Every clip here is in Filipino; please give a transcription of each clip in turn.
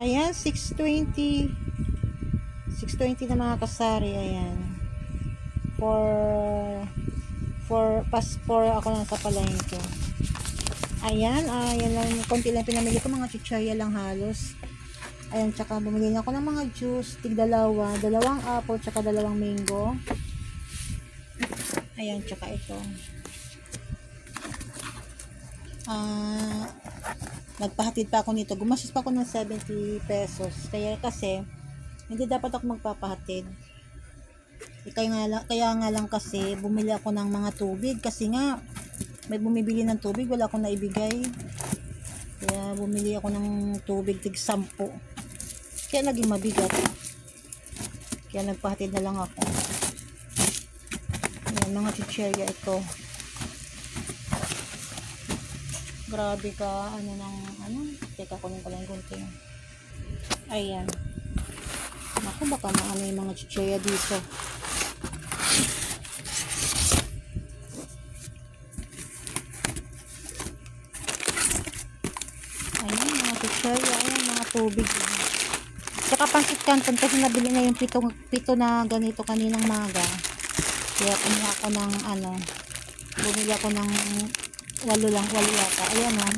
Ayan, 620. 620 na mga kasari. Ayan. For for pas for ako lang sa palengke. Ayan, ayan lang. Konti lang pinamili ko. Mga chichaya lang halos. Ayan, tsaka bumili na ako ng mga juice. Tig dalawa. Dalawang apple, tsaka dalawang mango. Ayan, tsaka ito. Ah, nagpahatid pa ako nito. Gumastos pa ako ng 70 pesos. Kaya kasi, hindi dapat ako magpapahatid. Eh, Kaya nga, lang, kaya nga lang kasi, bumili ako ng mga tubig. Kasi nga, may bumibili ng tubig, wala akong naibigay. Kaya bumili ako ng tubig, tig 10. Kaya naging mabigat. Kaya nagpahatid na lang ako. Ayan, mga chicherya ito. Grabe ka, ano nang, ano, teka kunin ko lang gunting. Ayan. Naku, baka maano yung mga chicheya dito. Ayan, mga chicheya, ayan, mga tubig. Tsaka pansit canton kasi nabili na yung pito, pito na ganito kaninang maga. Kaya kumuha ako ng, ano, bumili ako ng walo lang, walo yata. Ayan o.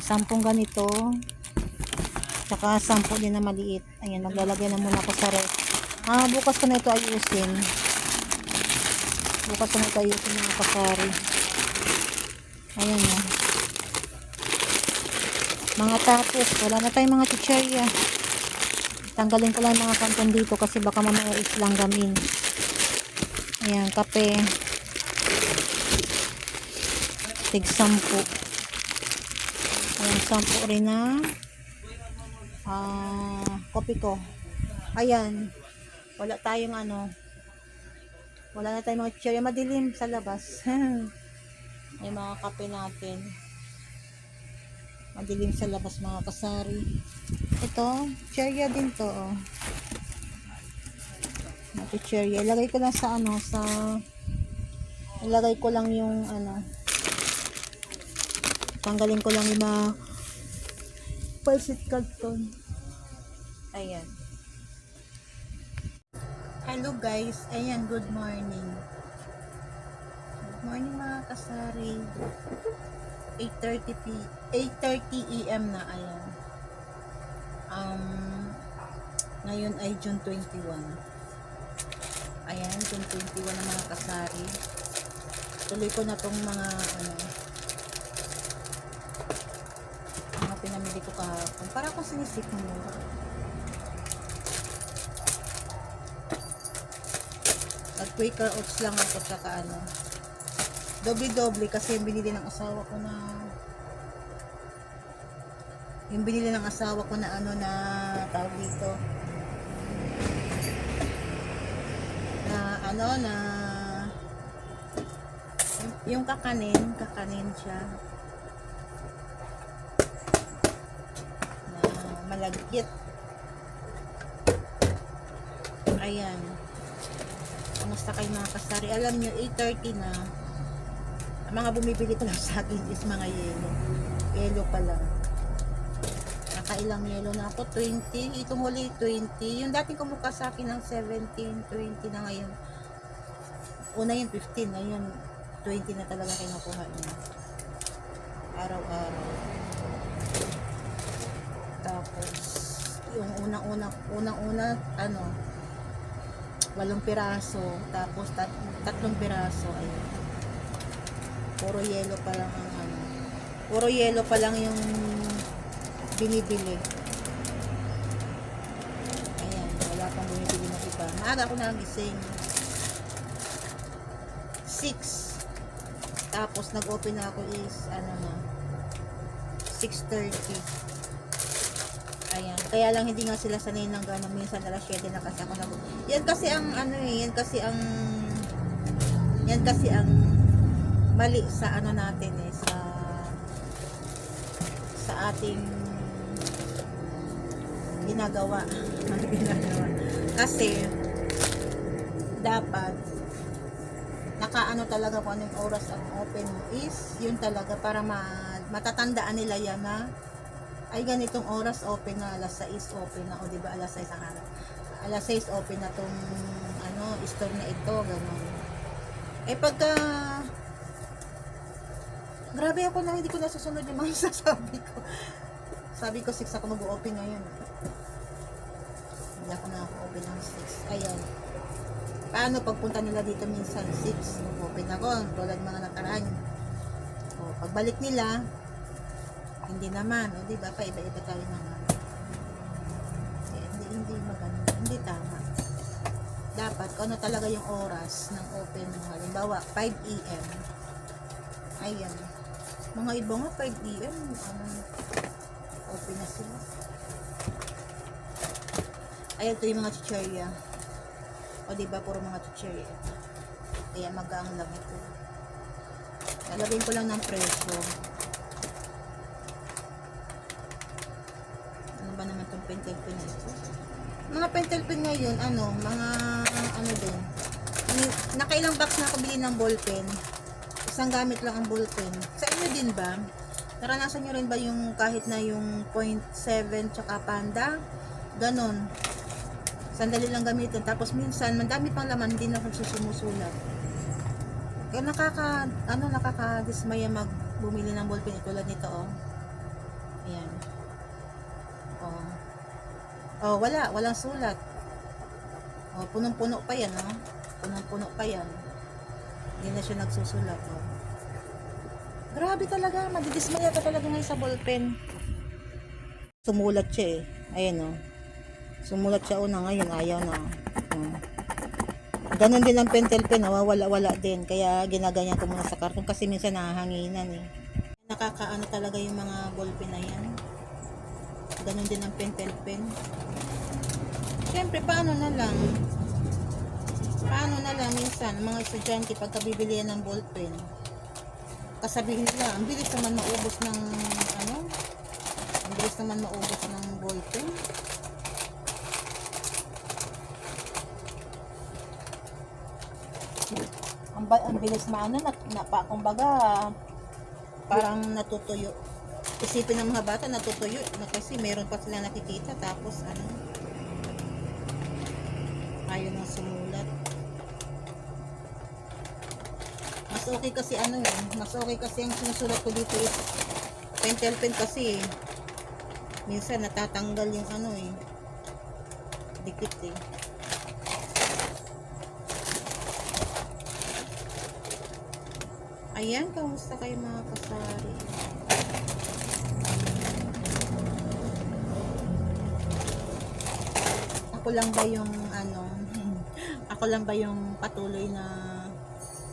Sampung ganito. Tsaka sampu din na maliit. Ayan, maglalagay na muna ako sa ref. Ah, bukas ko na ito ayusin. Bukas ko na ito ayusin mga kasari. Ayan o. Mga tapos, wala na tayong mga chicherya. Tanggalin ko lang mga kanton dito kasi baka mamaya islang gamin. Ayan, kape tig sampu. Ayan sampu rin na ah kopi ko. Ayan wala tayong ano wala na tayong mga cherry madilim sa labas. Yung mga kape natin. Madilim sa labas mga kasari. Ito cherry din to oh. cherry. Ilagay ko lang sa ano sa ilagay ko lang yung ano tanggalin ko lang yung mga palsit carton. Ayan. Hello guys. Ayan good morning. Good morning mga kasari. 8.30 p 8.30 am na ayan. Um ngayon ay June 21 ayan June 21 na mga kasari. Tuloy ko na tong mga ano mga pinamili ko kahapon. Para akong sinisik mo. Nag-quaker oats lang ako tsaka ano. Doble-doble kasi yung binili ng asawa ko na yung binili ng asawa ko na ano na tawag dito na ano na yung kakanin kakanin siya malagkit. Ayan. Kamusta kayo mga kasari? Alam nyo, 8.30 na. Ang mga bumibili ko sa akin is mga yelo. Yelo pa lang. Nakailang yelo na ako. 20. Ito muli 20. Yung dating kumukha sa akin ng 17, 20 na ngayon. Una yung 15. Ngayon, 20 na talaga kinukuha niya. Araw-araw. Tapos, yung unang-unang, unang-una, ano, walong piraso. Tapos, tat, tatlong piraso. Ayun. Puro yelo pa lang ang ano. Puro yelo pa lang yung binibili. Ayan, wala pang bumibili ng iba. Maaga ako nagising. 6. Tapos, nag-open na ako is, ano na, 6.30. Kaya lang hindi nga sila sanay ng gano'n. Minsan alas 7 na kasi ako nag Yan kasi ang ano eh. Yan kasi ang yan kasi ang mali sa ano natin eh. Sa sa ating ginagawa. ginagawa. Kasi dapat nakaano talaga kung anong oras ang open is yun talaga para ma, matatandaan nila yan na ay ganitong oras open na, alas 6 open na, o di ba alas 6 ang araw. Alas 6 open na tong ano, store na ito, ganun. Eh pagka grabe ako na hindi ko nasusunod yung mga sasabi ko. Sabi ko 6 ako mag-open ngayon. Hindi ako na-open ng 6. Ayan. Paano pagpunta nila dito minsan 6, open ako, tulad mga nakaraan. O, pagbalik nila, hindi naman, o di ba, pa iba-iba tayo naman. Eh, hindi, hindi maganda, hindi tama. Dapat, ano talaga yung oras ng open mo, halimbawa, 5 a.m. Ayan. Mga iba nga, 5 a.m. Ano, open na sila. Ayan, ito yung mga chicherya. O di ba, puro mga chicherya. Kaya magaang lang ito. Lalagyan ko lang ng presyo. Itong pentel pen na ito? Mga pentel pen ngayon, ano, mga, ano din. Nakailang box na ako bili ng ballpen. Isang gamit lang ang ballpen. Sa inyo din ba? Naranasan nyo rin ba yung kahit na yung 0.7 tsaka panda? Ganon. Sandali lang gamitin. Tapos minsan, mandami pang laman, na ako susumusulat. Kaya nakaka, ano, nakakadismaya mag bumili ng ballpen tulad nito, oh. Ayan. Oh. Oh, wala, walang sulat. Oh, punong-puno pa yan, oh. Punong-puno pa yan. Hindi na siya nagsusulat, oh. Grabe talaga, madidismaya ka talaga ngayon sa ballpen. Sumulat siya eh. Ayan, oh. Sumulat siya una ngayon, ayaw na. Oh. Ganon din ang pentel pen, nawawala-wala din. Kaya ginaganyan ko muna sa karton kasi minsan nahahanginan eh. Nakakaano talaga yung mga ballpen na yan. Ganon din ang pentel pen. Siyempre, paano na lang? Paano na lang minsan, mga estudyante pagka bibili yan ng ballpen, kasabihin nila, ang bilis naman maubos ng ano, ang bilis naman maubos ng ballpen. ang, ba- ang bilis maano na, na kumbaga parang natutuyo isipin ng mga bata natutuyo na kasi meron pa sila nakikita tapos ano ayaw nang sumulat mas okay kasi ano eh mas okay kasi ang sinusulat ko dito is pentel pen kasi eh. minsan natatanggal yung ano eh dikit eh Ayan, kamusta kayo mga kasari? Ako lang ba yung ano, ako lang ba yung patuloy na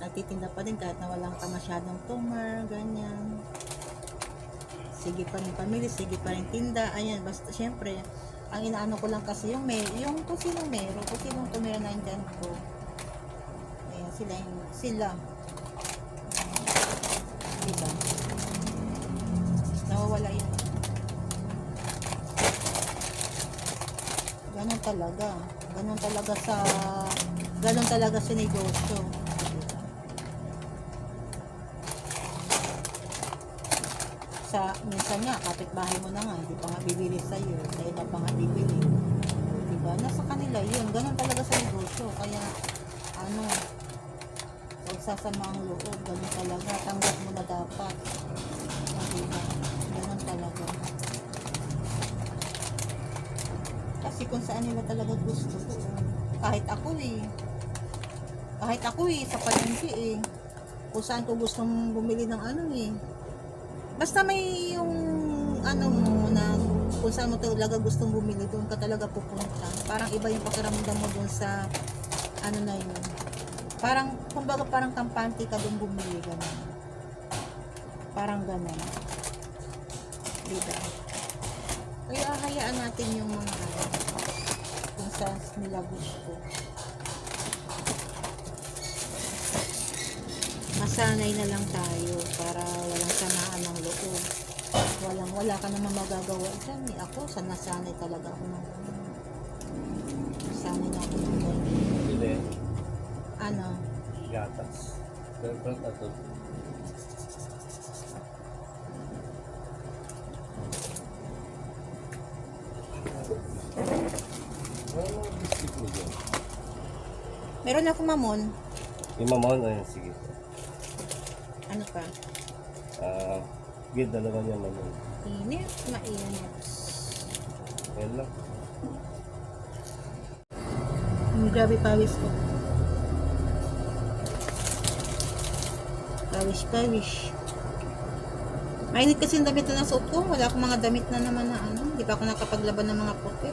nagtitinda pa din kahit na walang pa masyadong tumor, ganyan. Sige pa rin pamili, sige pa rin tinda, ayan, basta syempre, ang inaano ko lang kasi yung may, yung kung sino meron, kung sino tumira na dyan ko. Ayan, sila yung, sila, Diba? Talaga. Ganon talaga sa ganon talaga sa negosyo. Sa minsan nga kapitbahay mo na nga, hindi pa nga bibili sa iyo, sa iba pa nga bibili. Diba? Nasa kanila yun. Ganon talaga sa negosyo. Kaya ano, pagsasama ang loob, ganun talaga, tanggap mo na dapat. Diba? Ganun talaga. Kasi kung saan nila talaga gusto kahit ako eh, kahit ako eh, sa palengke eh, kung saan ko gustong bumili ng ano eh. Basta may yung ano mo na kung saan mo talaga gustong bumili, doon ka talaga pupunta. Parang iba yung pakiramdam mo doon sa ano na yun. Parang, kumbaga parang kampante ka doon bumili, gano'n. Parang gano'n. Diba? Kaya hayaan natin yung mga kung saan nila gusto. Masanay na lang tayo para walang samaan ng loob. Walang, wala ka naman magagawa dyan. Eh, ako, sanasanay talaga ako ng Sanay na ako ng. Ano? Gatas. Pero pero Meron ako mamon. Yung mamon, ayun, sige. Ano pa? Ah, sige, dalawa niya mamon. Init, mainit. Ayan lang. Ang grabe pawis ko. Pawis, pawis. Mainit kasi yung damit na nasuot ko. Wala akong mga damit na naman na ano. Hindi pa ako nakapaglaban ng mga puti.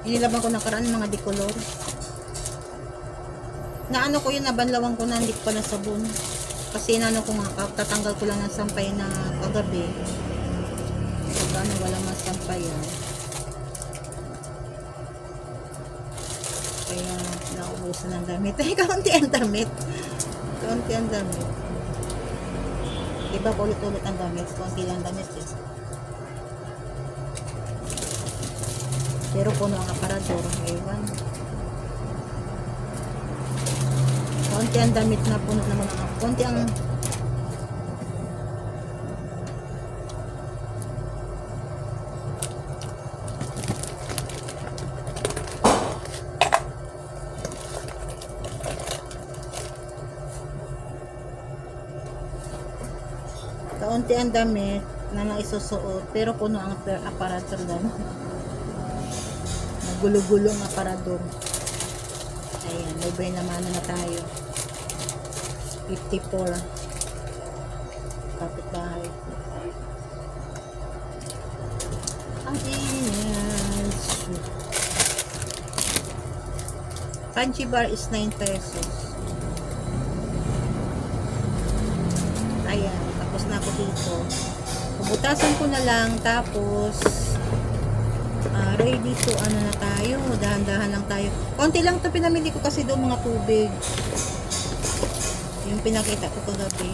Inilaban ko nakaraan mga decolor. Na ano ko yun, nabanlawan ko na hindi ko pa nasabon. Kasi inano ko nga, tatanggal ko lang ng sampay na kagabi. Pag ano, wala masampay yan. Kaya naubusan ng damit. Ay, kaunti ang damit. Kaunti ang damit. Diba ulit-ulit ang damit? Kaunti lang damit eh. Pero puno ang aparador. Ewan. Kaunti ang damit na puno naman ang Kaunti ang kaunti ang damit na naisusuot pero puno ang apar- aparator lang nagulo-gulo ang aparador ayan may brain naman na tayo. 54 kapitbahay. Ang init. Kanchi bar is 9 pesos. Ayan, tapos na ako dito. Pumutasan ko na lang, tapos ah, ready to ano na tayo, dahan-dahan lang tayo. Konti lang to pinamili ko kasi doon mga tubig. Yung pinakita ko kagabi.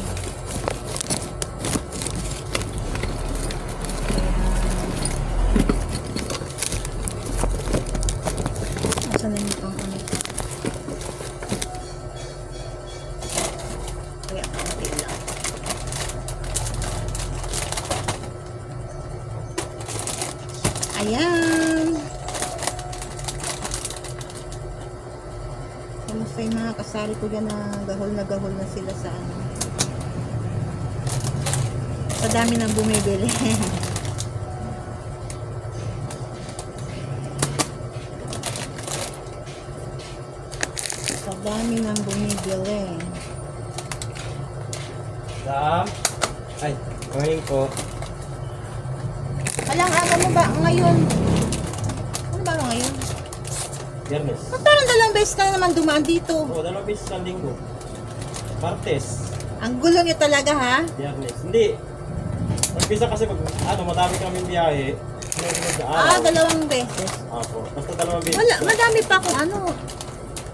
Ayan. Asan na yung pang ano? Kaya konti lang. Ayan. Kamusta yung mga dyan na gahol na gahol na sila sa ano. Sa dami ng bumibili. sa dami ng bumibili. Dam! Ay, ngayon ko. Alang aga mo ba ngayon? Biyernes. Ba't parang dalawang beses ka na naman dumaan dito? Oo, dalawang beses sa linggo. Martes. Ang gulo niyo talaga ha? Biyernes. Hindi. Nagpisa kasi pag ano, madami kami biyahe. Ah, dalawang beses. Apo. Basta dalawang beses. Wala, madami pa akong ano.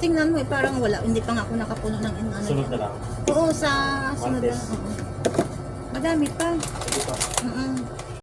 Tingnan mo eh, parang wala. Hindi pa nga ako nakapuno ng ano. Sunod na lang. Oo, sa sunod na. Martes. oo. Madami pa. Sige pa. Mm